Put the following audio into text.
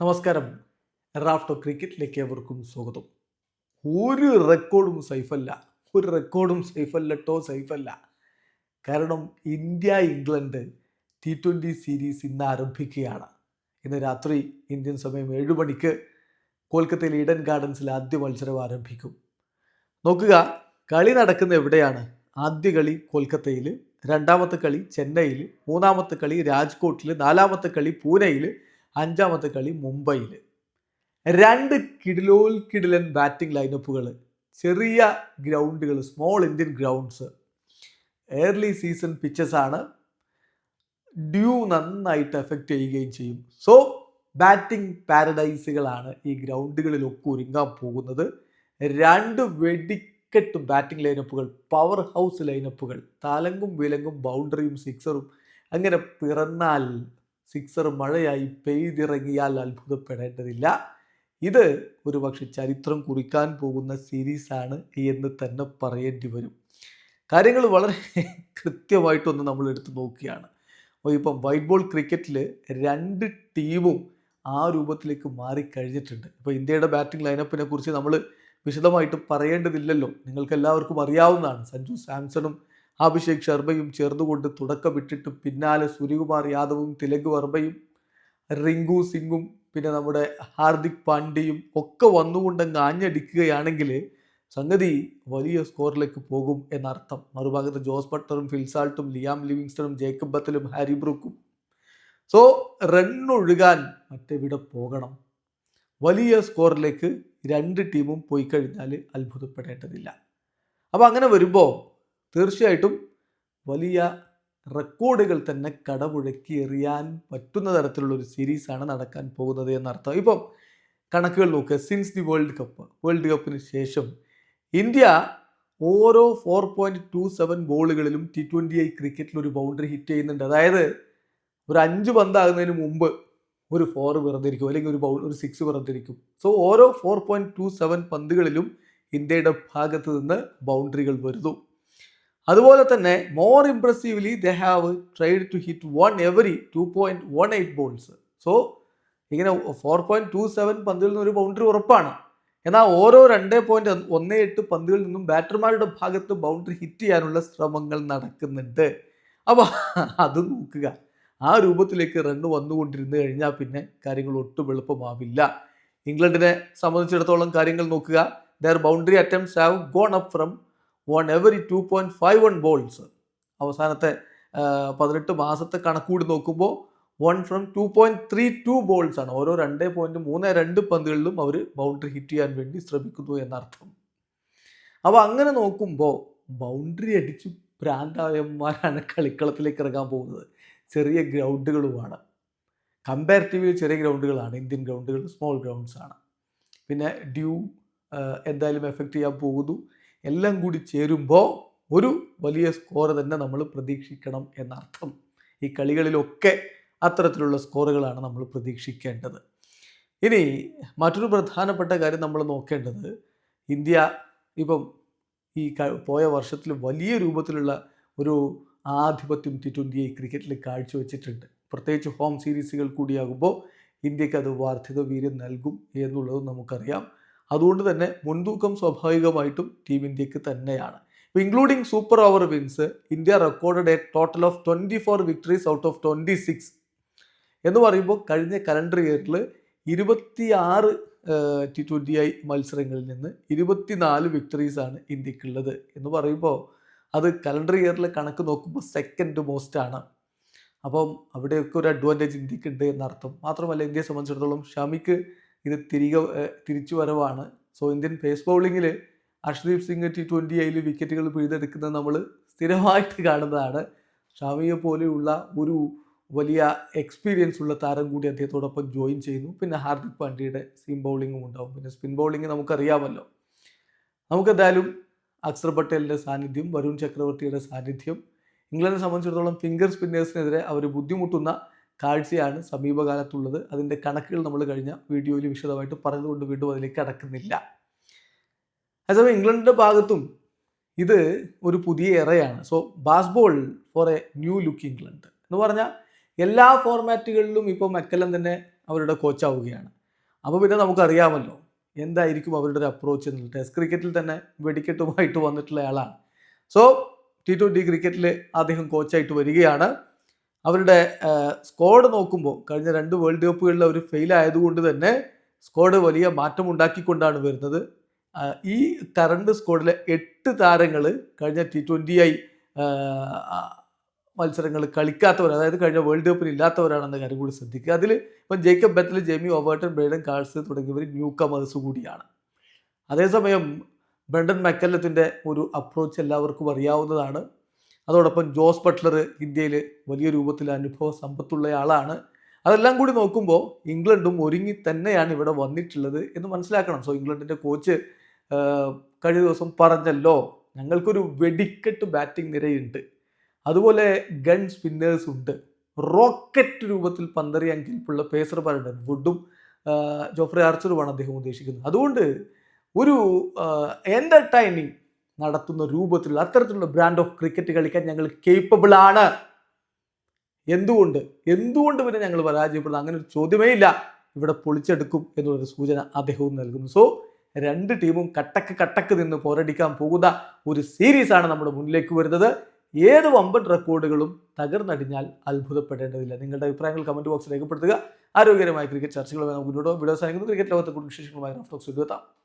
നമസ്കാരം. റാഫ്റ്റോ ക്രിക്കറ്റിലേക്ക് ഏവർക്കും സ്വാഗതം. ഒരു റെക്കോർഡും സൈഫല്ല. ഒരു റെക്കോർഡും സൈഫല്ല ടോ സൈഫല്ല. കാരണം India England T twenty series ഇന്ന് ആരംഭിക്കുകയാണ്. ഇന്ന് രാത്രി ഇന്ത്യൻ സമയം ഏഴ് മണിക്ക് കൊൽക്കത്തയിലെ ഈഡൻ ഗാർഡൻസിൽ ആദ്യ മത്സരം ആരംഭിക്കും. നോക്കുക കളി നടക്കുന്ന എവിടെയാണ്? ആദ്യ കളി കൊൽക്കത്തയിൽ രണ്ടാമത്തെ കളി ചെന്നൈയിൽ മൂന്നാമത്തെ കളി രാജ്കോട്ടിൽ നാലാമത്തെ കളി പൂനെയിൽ അഞ്ചാമത്തെ കളി മുംബൈയിൽ രണ്ട് കിടിലോൽ കിടിലൻ ബാറ്റിംഗ് ലൈനപ്പുകൾ ചെറിയ ഗ്രൗണ്ടുകൾ small Indian grounds early season pitches ആണ്. ഡ്യൂ നന്നായിട്ട് എഫക്റ്റ് ചെയ്യുകയും ചെയ്യും. സോ ബാറ്റിംഗ് പാരഡൈസുകളാണ് ഈ ഗ്രൗണ്ടുകളിലൊക്കെ ഒരുങ്ങാൻ പോകുന്നത്. രണ്ട് വെടിക്കെട്ട് ബാറ്റിംഗ് ലൈനപ്പുകൾ പവർ ഹൗസ് ലൈനപ്പുകൾ തലങ്കും വിലങ്ങും ബൗണ്ടറിയും സിക്സറും അങ്ങനെ പിറന്നാൽ സിക്സർ മഴയായി പെയ്തിറങ്ങിയാൽ അത്ഭുതപ്പെടേണ്ടതില്ല. ഇത് ഒരു പക്ഷെ ചരിത്രം കുറിക്കാൻ പോകുന്ന സീരീസാണ് എന്ന് തന്നെ പറയേണ്ടി വരും. കാര്യങ്ങൾ വളരെ കൃത്യമായിട്ടൊന്ന് നമ്മൾ എടുത്തു നോക്കുകയാണ് അപ്പോൾ ഇപ്പം വൈറ്റ് ബോൾ ക്രിക്കറ്റിൽ രണ്ട് ടീമും ആ രൂപത്തിലേക്ക് മാറിക്കഴിഞ്ഞിട്ടുണ്ട്. ഇപ്പോൾ ഇന്ത്യയുടെ ബാറ്റിംഗ് ലൈനപ്പിനെ കുറിച്ച് നമ്മൾ വിശദമായിട്ട് പറയേണ്ടതില്ലല്ലോ. നിങ്ങൾക്ക് എല്ലാവർക്കും അറിയാവുന്നതാണ്. സഞ്ജു സാംസണും അഭിഷേക് ശർമ്മയും ചേർന്നുകൊണ്ട് തുടക്കമിട്ടിട്ട് പിന്നാലെ സൂര്യകുമാർ യാദവും തിലക് വർമ്മയും റിങ്കു സിംഗും പിന്നെ നമ്മുടെ ഹാർദിക് പാണ്ഡ്യയും ഒക്കെ വന്നുകൊണ്ടങ്ങ് ആഞ്ഞടിക്കുകയാണെങ്കിൽ സംഗതി വലിയ സ്കോറിലേക്ക് പോകും എന്നർത്ഥം. മറുഭാഗത്ത് ജോസ് ബട്ടറും ഫിൽസാൾട്ടും ലിയാം ലിവിങ്സ്റ്റണും ജേക്കബ് ബത്തലും ഹാരി ബ്രൂക്കും. സോ റണ്ണൊഴുകാൻ മറ്റെവിടെ പോകണം? വലിയ സ്കോറിലേക്ക് രണ്ട് ടീമും പോയി കഴിഞ്ഞാൽ അത്ഭുതപ്പെടേണ്ടതില്ല. അപ്പോൾ അങ്ങനെ വരുമ്പോൾ തീർച്ചയായിട്ടും വലിയ റെക്കോർഡുകൾ തന്നെ കടമുഴക്കി എറിയാൻ പറ്റുന്ന തരത്തിലുള്ള ഒരു സീരീസാണ് നടക്കാൻ പോകുന്നത് എന്നർത്ഥം. ഇപ്പം കണക്കുകൾ നോക്കുക since the world cup world കപ്പിന് ശേഷം ഇന്ത്യ ഓരോ ഫോർ പോയിന്റ് ടു സെവൻ ബോളുകളിലും ടി ട്വന്റി ഐ ക്രിക്കറ്റിൽ ഒരു ബൗണ്ടറി ഹിറ്റ് ചെയ്യുന്നുണ്ട്. അതായത് ഒരു അഞ്ച് പന്താകുന്നതിന് മുമ്പ് ഒരു ഫോർ വെറുതിരിക്കും അല്ലെങ്കിൽ ഒരു ബൗൾ ഒരു സിക്സ് വെറുതിരിക്കും സോ ഓരോ ഫോർ പോയിന്റ് ടു സെവൻ പന്തുകളിലും ഇന്ത്യയുടെ ഭാഗത്ത് നിന്ന് ബൗണ്ടറികൾ വരുന്നു. അതുപോലെ തന്നെ more impressively they have tried to hit one every two point one eight balls so ഇങ്ങനെ ഫോർ പോയിന്റ് ടു സെവൻ പന്തുകളിൽ നിന്ന് ഒരു ബൗണ്ടറി ഉറപ്പാണ്. എന്നാൽ ഓരോ രണ്ട് പോയിന്റ് ഒന്ന് എട്ട് പന്തുകളിൽ നിന്നും ബാറ്റർമാരുടെ ഭാഗത്ത് ബൗണ്ടറി ഹിറ്റ് ചെയ്യാനുള്ള ശ്രമങ്ങൾ നടക്കുന്നുണ്ട്. അപ്പോൾ അത് നോക്കുക. ആ രൂപത്തിലേക്ക് റണ്ണ് വന്നുകൊണ്ടിരുന്നു കഴിഞ്ഞാൽ പിന്നെ കാര്യങ്ങൾ ഒട്ടും എളുപ്പമാവില്ല. ഇംഗ്ലണ്ടിനെ സംബന്ധിച്ചിടത്തോളം കാര്യങ്ങൾ നോക്കുക. Their boundary attempts have gone up from one every two point five one balls അവസാനത്തെ പതിനെട്ട് മാസത്തെ കണക്കൂടി നോക്കുമ്പോൾ one from two point three two balls ആണ്. ഓരോ രണ്ട് പോയിന്റ് മൂന്ന് രണ്ട് പന്തുകളിലും അവർ ബൗണ്ടറി ഹിറ്റ് ചെയ്യാൻ വേണ്ടി ശ്രമിക്കുന്നു എന്നർത്ഥം. അപ്പോൾ അങ്ങനെ നോക്കുമ്പോൾ ബൗണ്ടറി അടിച്ച് ഭ്രാന്തായന്മാരാണ് കളിക്കളത്തിലേക്ക് ഇറങ്ങാൻ പോകുന്നത്. ചെറിയ ഗ്രൗണ്ടുകളുമാണ്. കമ്പാരിറ്റീവ്ലി ചെറിയ ഗ്രൗണ്ടുകളാണ്. ഇന്ത്യൻ ഗ്രൗണ്ടുകൾ സ്മോൾ ഗ്രൗണ്ട്സ് ആണ്. പിന്നെ ഡ്യൂ എന്തായാലും എഫക്റ്റ് ചെയ്യാൻ പോകുന്നു. എല്ലാം കൂടി ചേരുമ്പോൾ ഒരു വലിയ സ്കോർ തന്നെ നമ്മൾ പ്രതീക്ഷിക്കണം എന്നർത്ഥം. ഈ കളികളിലൊക്കെ അത്തരത്തിലുള്ള സ്കോറുകളാണ് നമ്മൾ പ്രതീക്ഷിക്കേണ്ടത്. ഇനി മറ്റൊരു പ്രധാനപ്പെട്ട കാര്യം നമ്മൾ നോക്കേണ്ടത് ഇന്ത്യ ഇപ്പം ഈ പോയ വർഷത്തിൽ വലിയ രൂപത്തിലുള്ള ഒരു ആധിപത്യം ടി ട്വന്റി ക്രിക്കറ്റിൽ കാഴ്ചവെച്ചിട്ടുണ്ട്. പ്രത്യേകിച്ച് ഹോം സീരീസുകൾ കൂടിയാകുമ്പോൾ ഇന്ത്യയ്ക്ക് അത് വാർദ്ധിത വീര്യം നൽകും എന്നുള്ളത് നമുക്കറിയാം. അതുകൊണ്ട് തന്നെ മുൻതൂക്കം സ്വാഭാവികമായിട്ടും ടീം ഇന്ത്യയ്ക്ക് തന്നെയാണ്. ഇപ്പോൾ including super over wins India recorded a total of twenty four victories out of twenty six എന്ന് പറയുമ്പോൾ കഴിഞ്ഞ കലണ്ടർ ഇയറിൽ ഇരുപത്തിയാറ് ടി ട്വന്റി ഐ മത്സരങ്ങളിൽ നിന്ന് ഇരുപത്തിനാല് വിക്ടറീസാണ് ഇന്ത്യക്കുള്ളത്. എന്ന് പറയുമ്പോൾ അത് കലണ്ടർ ഇയറിലെ കണക്ക് നോക്കുമ്പോൾ സെക്കൻഡ് മോസ്റ്റ് ആണ്. അപ്പം അവിടെയൊക്കെ ഒരു അഡ്വാന്റേജ് ഇന്ത്യയ്ക്ക് ഉണ്ട് എന്നർത്ഥം. മാത്രമല്ല ഇന്ത്യയെ സംബന്ധിച്ചിടത്തോളം ഷമിക്ക് ഇത് തിരികെ തിരിച്ചു വരവാണ്. സോ ഇന്ത്യൻ പേസ് ബൗളിങ്ങിൽ അർഷ്ദീപ് സിംഗ് ടി ട്വന്റി ഐയിൽ വിക്കറ്റുകൾ പിഴുതെടുക്കുന്നത് നമ്മൾ സ്ഥിരമായിട്ട് കാണുന്നതാണ്. ഷാമിയെ പോലെയുള്ള ഒരു വലിയ എക്സ്പീരിയൻസ് ഉള്ള താരം കൂടി അദ്ദേഹത്തോടൊപ്പം ജോയിൻ ചെയ്യുന്നു. പിന്നെ ഹാർദിക് പാണ്ഡ്യയുടെ സീം ബൗളിങ്ങും ഉണ്ടാവും. പിന്നെ സ്പിൻ ബൗളിങ് നമുക്കറിയാമല്ലോ. നമുക്കെന്തായാലും അക്സർ പട്ടേലിന്റെ സാന്നിധ്യം വരുൺ ചക്രവർത്തിയുടെ സാന്നിധ്യം ഇംഗ്ലണ്ടിനെ സംബന്ധിച്ചിടത്തോളം ഫിംഗർ സ്പിന്നേഴ്സിനെതിരെ അവർ ബുദ്ധിമുട്ടുന്ന കാഴ്ചയാണ് സമീപകാലത്തുള്ളത്. അതിന്റെ കണക്കുകൾ നമ്മൾ കഴിഞ്ഞ വീഡിയോയിൽ വിശദമായിട്ട് പറഞ്ഞതുകൊണ്ട് വീണ്ടും അതിലേക്ക് കടക്കുന്നില്ല. അതേസമയം ഇംഗ്ലണ്ടിന്റെ ഭാഗത്തും ഇത് ഒരു പുതിയ എറയാണ്. So Bazball for a new look England എന്ന് പറഞ്ഞാൽ എല്ലാ ഫോർമാറ്റുകളിലും ഇപ്പോൾ മെക്കല്ലം തന്നെ അവരുടെ കോച്ചാവുകയാണ് അപ്പോൾ പിന്നെ നമുക്കറിയാമല്ലോ എന്തായിരിക്കും അവരുടെ ഒരു അപ്രോച്ച് എന്നുള്ളത്. ടെസ്റ്റ് ക്രിക്കറ്റിൽ തന്നെ വെടിക്കെട്ടുമായിട്ട് വന്നിട്ടുള്ള ആളാണ്. സോ ടി ട്വന്റി ക്രിക്കറ്റിൽ അദ്ദേഹം കോച്ചായിട്ട് വരികയാണ്. അവരുടെ സ്ക്വാഡ് നോക്കുമ്പോൾ കഴിഞ്ഞ രണ്ട് വേൾഡ് കപ്പുകളിൽ അവർ ഫെയിൽ ആയതുകൊണ്ട് തന്നെ സ്ക്വാഡ് വലിയ മാറ്റം ഉണ്ടാക്കിക്കൊണ്ടാണ് വരുന്നത് ഈ കറണ്ട് സ്ക്വാഡിലെ എട്ട് താരങ്ങൾ കഴിഞ്ഞ ടി ട്വന്റി ഐ മത്സരങ്ങൾ കളിക്കാത്തവർ അതായത് കഴിഞ്ഞ വേൾഡ് കപ്പിൽ ഇല്ലാത്തവരാണെന്ന കാര്യം കൂടി ശ്രദ്ധിക്കുക. അതിൽ ഇപ്പം Jacob Bethell Jamie Overton Brydon Carse തുടങ്ങിയവർ ന്യൂ കമേഴ്സ് കൂടിയാണ്. അതേസമയം ബ്രണ്ടൻ മെക്കല്ലത്തിന്റെ ഒരു അപ്രോച്ച് എല്ലാവർക്കും അറിയാവുന്നതാണ്. അതോടൊപ്പം ജോസ് ബട്ട്ലർ ഇന്ത്യയിൽ വലിയ രൂപത്തിൽ അനുഭവ സമ്പത്തുള്ള ആളാണ്. അതെല്ലാം കൂടി നോക്കുമ്പോൾ ഇംഗ്ലണ്ടും ഒരുങ്ങി തന്നെയാണ് ഇവിടെ വന്നിട്ടുള്ളത് എന്ന് മനസ്സിലാക്കണം. സോ ഇംഗ്ലണ്ടിന്റെ കോച്ച് കഴിഞ്ഞ ദിവസം പറഞ്ഞല്ലോ ഞങ്ങൾക്കൊരു വെടിക്കെട്ട് ബാറ്റിംഗ് നിരയുണ്ട്. അതുപോലെ ഗൺ സ്പിന്നേഴ്സ് ഉണ്ട്. റോക്കറ്റ് രൂപത്തിൽ പന്തറിയാൻ കെൽപ്പുള്ള പേസർ പറയുന്നുണ്ട് വുഡും ജോഫ്രെ ആർച്ചറുമാണ് അദ്ദേഹം ഉദ്ദേശിക്കുന്നത്. അതുകൊണ്ട് ഒരു എന്റർടൈനിങ് നടത്തുന്ന രൂപത്തിലുള്ള അത്തരത്തിലുള്ള ബ്രാൻഡ് ഓഫ് ക്രിക്കറ്റ് കളിക്കാൻ ഞങ്ങൾ കേപ്പബിൾ ആണ്. എന്തുകൊണ്ട്? എന്തുകൊണ്ട് പിന്നെ ഞങ്ങൾ പരാജയപ്പെടുന്നത്? അങ്ങനെ ഒരു ചോദ്യമേ ഇല്ല. ഇവിടെ പൊളിച്ചെടുക്കും എന്നുള്ളൊരു സൂചന അദ്ദേഹവും നൽകുന്നു. സോ രണ്ട് ടീമും കട്ടക്ക് കട്ടക്ക് നിന്ന് പോരടിക്കാൻ പോകുന്ന ഒരു സീരീസാണ് നമ്മുടെ മുന്നിലേക്ക് വരുന്നത്. ഏത് വമ്പൻ റെക്കോർഡുകളും തകർന്നടിഞ്ഞാൽ അത്ഭുതപ്പെടേണ്ടതില്ല. നിങ്ങളുടെ അഭിപ്രായങ്ങൾ കമന്റ് ബോക്സിൽ രേഖപ്പെടുത്തുക. ആരോഗ്യകരമായ ക്രിക്കറ്റ് ചർച്ചകളുമായി നമുക്ക് മുന്നോട്ട് വീഡിയോ സാധിക്കുന്നു ക്രിക്കറ്റ് ലോകത്തെ കൂടുതൽ വിശേഷങ്ങളുമായി റഫ്റ്റോക്സ് എത്താം.